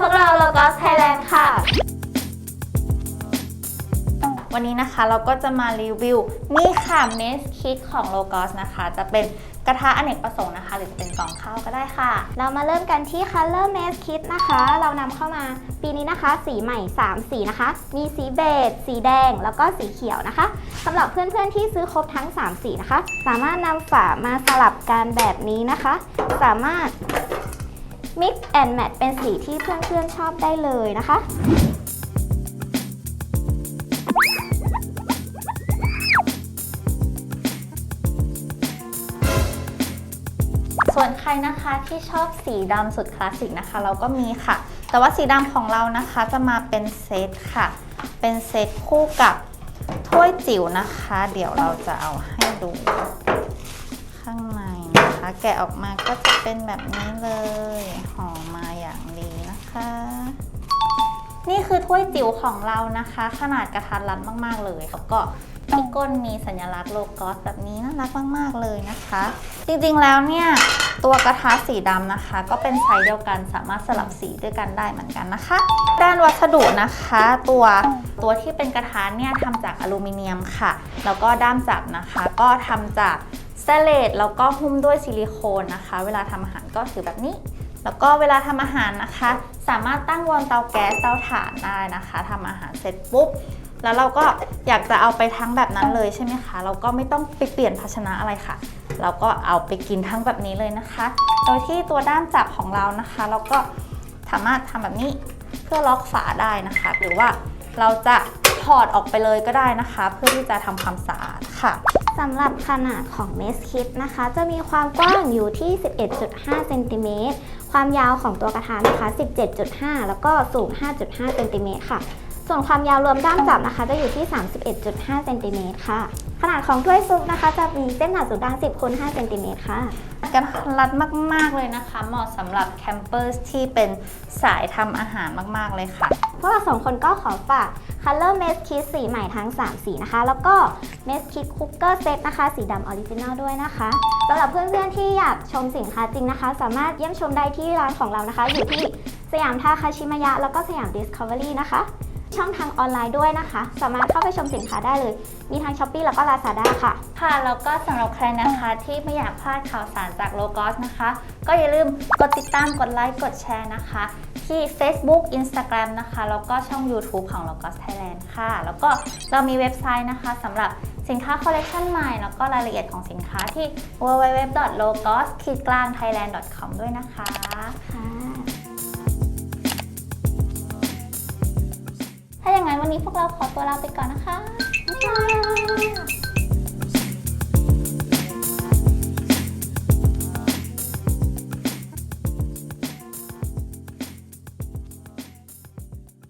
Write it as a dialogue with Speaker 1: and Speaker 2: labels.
Speaker 1: พวกเราโลโกสไทยแลนด์ค่ะ วันนี้นะคะเราก็จะมารีวิว นี่ค่ะเมสคิดของโลโกสนะคะ จะเป็นกระทะอเนกประสงค์นะคะ หรือจะเป็นกล่องข้าวก็ได้ค่ะ
Speaker 2: เรามาเริ่มกันที่ Color m a s e Kit นะคะ เรานำเข้ามาปีนี้นะคะ สีใหม่ 3 สีนะคะ มีสีเบจสีแดง แล้วก็สีเขียวนะคะสำหรับเพื่อนๆที่ซื้อครบทั้ง 3 สีนะคะ สามารถนำฝามาสลับกันแบบนี้นะคะ สามารถ Mix and Match เป็นสีที่เพื่อนๆชอบได้เลยนะคะ
Speaker 1: ส่วนใครนะคะที่ชอบสีดำสุดคลาสสิกนะคะ เราก็มีค่ะ แต่ว่าสีดำของเรานะคะจะมาเป็นเซตค่ะ เป็นเซตคู่กับถ้วยจิ๋วนะคะ เดี๋ยวเราจะเอาให้ดู ข้างใน แกะออกมาก็จะเป็นแบบนี้เลยห่อมาอย่างดีนะคะ นี่คือถ้วยจิ๋วของเรานะคะ ขนาดกระทัดรัดมาก ๆ เลยแล้วก็ที่ก้นมีสัญลักษณ์โลโกสแบบนี้น่ารักมาก ๆ เลยนะคะ จริงๆแล้วเนี่ยตัวกระทะสีดำนะคะ ก็เป็นไซส์เดียวกันสามารถสลับสีด้วยกันได้เหมือนกันนะคะ ด้านวัสดุนะคะ ตัวตัวที่เป็นกระทะเนี่ยทำจากอลูมิเนียมค่ะ แล้วก็ด้ามจับนะคะ ก็ทำจาก ตเลสแล้วก็หุ้มด้วยซิลิโคนนะคะ เวลาทำอาหารก็ถือแบบนี้ แล้วก็เวลาทำอาหารนะคะ สามารถตั้งบนเตาแก๊สเตาถ่านได้นะคะทำอาหารเสร็จปุ๊บแล้วเราก็อยากจะเอาไปทั้งแบบนั้นเลยใช่ไหมคะ เราก็ไม่ต้องไปเปลี่ยนภาชนะอะไรค่ะ เราก็เอาไปกินทั้งแบบนี้เลยนะคะ โดยที่ตัวด้ามจับของเรานะคะ เราก็สามารถทำแบบนี้เพื่อล็อกฝาได้นะคะ หรือว่าเราจะถอดออกไปเลยก็ได้นะคะ เพื่อที่จะทำความสะอาดค่ะ
Speaker 2: สำหรับขนาดของเมสคิดนะคะ จะมีความกว้างอยู่ที่ 11.5เซนติเมตรความยาวของตัวกระทะนะคะ 17.5 แล้วก็สูง 5.5เซนติเมตรค่ะ ส่วนความยาวรวมด้ามจับนะคะ จะอยู่ที่ 31.5เซนติเมตรค่ะ ขนาดของถ้วยซุปนะคะ จะมีเส้นผ่าศูนย์กลาง 10คูณ5เซนติเมตรค่ะ
Speaker 1: กันรัดมาก ๆ เลยนะคะ เหมาะสำหรับแคมเปอร์ที่เป็นสายทำอาหารมาก ๆ เลยค่ะ
Speaker 2: พวกเราสองคนก็ขอฝาก Color m a z e Kit สีใหม่ทั้ง 3 สีนะคะ แล้วก็ m a z e Kit Cooker Set นะคะ สีดำออริจินัลด้วยนะคะสำหรับเพื่อน ๆ ที่อยากชมสินค้าจริงนะคะ สามารถเยี่ยมชมได้ที่ร้านของเรานะคะ อยู่ที่สยามทาคาชิมายะ แล้วก็สยาม Discovery นะคะ ช่องทางออนไลน์ด้วยนะคะ สามารถเข้าไปชมสินค้าได้เลย มีทั้ง s h อ p e e แล้วก็ Lazada ค่ะ
Speaker 1: ค่ะ แล้วก็สำหรับใครนะคะที่ไม่อยากพลาดข่าวสารจากโลกอสนะคะ ก็อย่าลืมกดติดตามกดไลค์กดแชร์นะคะ ที่ Facebook Instagram นะคะ แล้วก็ช่อง YouTube ของ Logos Thailand ค่ะ แล้วก็เรามีเว็บไซต์นะคะสำหรับสินค้าคอลเลกชันใหม่ แล้วก็รายละเอียดของสินค้าที่ www.logos-thailand.com ด้วยนะคะ
Speaker 2: ค่ะ
Speaker 1: วันนี้พวกเราขอตัวลาไปก่อนนะคะ